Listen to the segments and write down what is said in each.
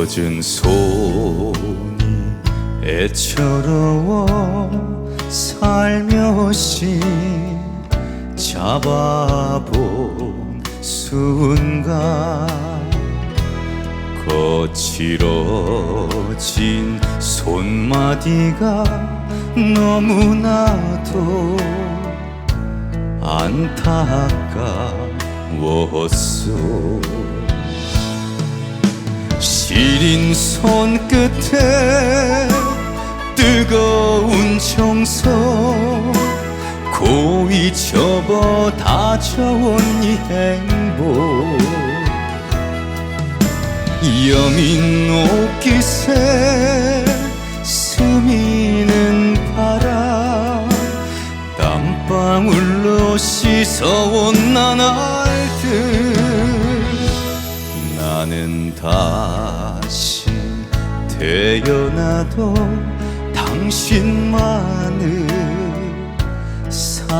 젖은 손이 애처로워 살며시 잡아본 순간 거칠어진 손마디가 너무나도 안타까웠소 시린 손끝에 뜨거운 정서 고이 접어 다져온 이 행복. 여민 옷깃에 스미는 바람. 땀방울로 씻어온 나날들 나는 다시 태어나도 당신만을 사랑하리라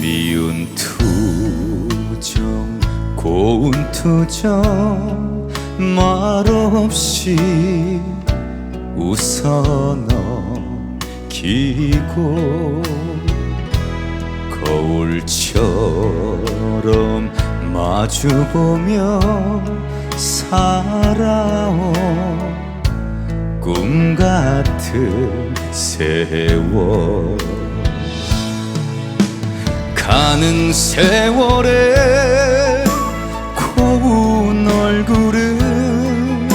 미운 투정 고운 투정 말없이 웃어 넘기고 거울처럼 마주보며 살아온 꿈 같은 세월 가는 세월에 고운 얼굴은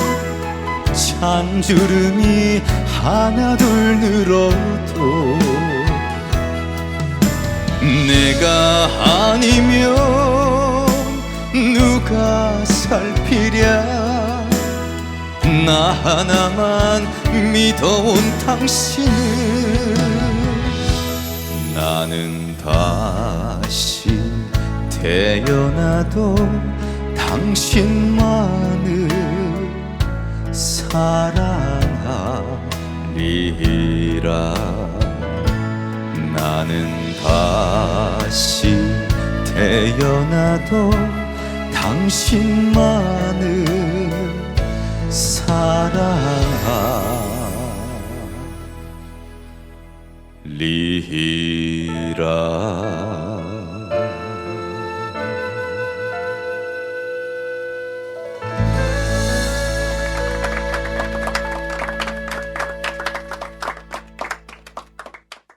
잔주름이 하나둘 늘어도 내가 아니면 누가 살피랴. 나 하나만 믿어온 당신을 나는 다시 태어나도 당신만을 사랑하리라. 나는 다시 태어나도 당신만을 사랑하 리라